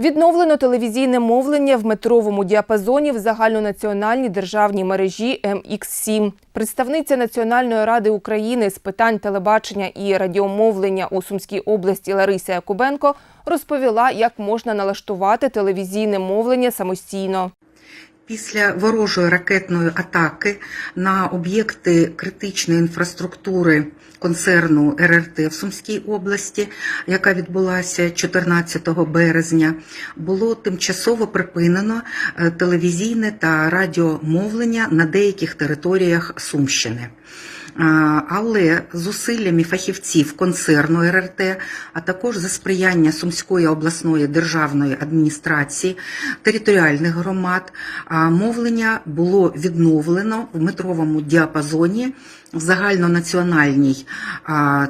Відновлено телевізійне мовлення в метровому діапазоні в загальнонаціональній державній мережі МХ7. Представниця Національної ради України з питань телебачення і радіомовлення у Сумській області Лариса Якубенко розповіла, як можна налаштувати телевізійне мовлення самостійно. Після ворожої ракетної атаки на об'єкти критичної інфраструктури концерну РРТ в Сумській області, яка відбулася 14 березня, було тимчасово припинено е, телевізійне та радіомовлення на деяких територіях Сумщини. Але зусиллями фахівців концерну РРТ, а також за сприяння Сумської обласної державної адміністрації, територіальних громад, мовлення було відновлено в метровому діапазоні в загальнонаціональній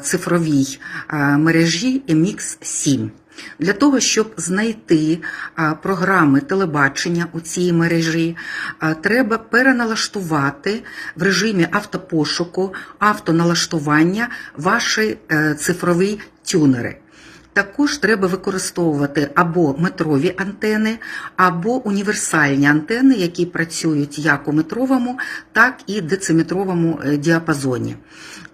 цифровій мережі MX7. Для того, щоб знайти програми телебачення у цій мережі, треба переналаштувати в режимі автопошуку, автоналаштування ваші е, цифрові тюнери. Також треба використовувати або метрові антени, або універсальні антени, які працюють як у метровому, так і дециметровому е, діапазоні.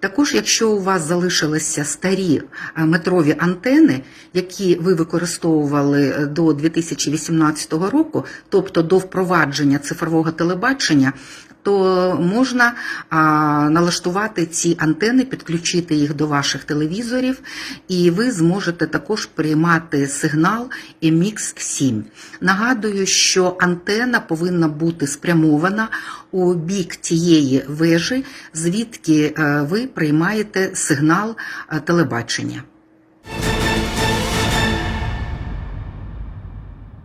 Також, якщо у вас залишилися старі е, метрові антени, які ви використовували е, до 2018 року, тобто до впровадження цифрового телебачення, то можна а, налаштувати ці антени, підключити їх до ваших телевізорів, і ви зможете також приймати сигнал MX7. Нагадую, що антена повинна бути спрямована у бік тієї вежі, звідки е, ви приймаєте сигнал е, телебачення.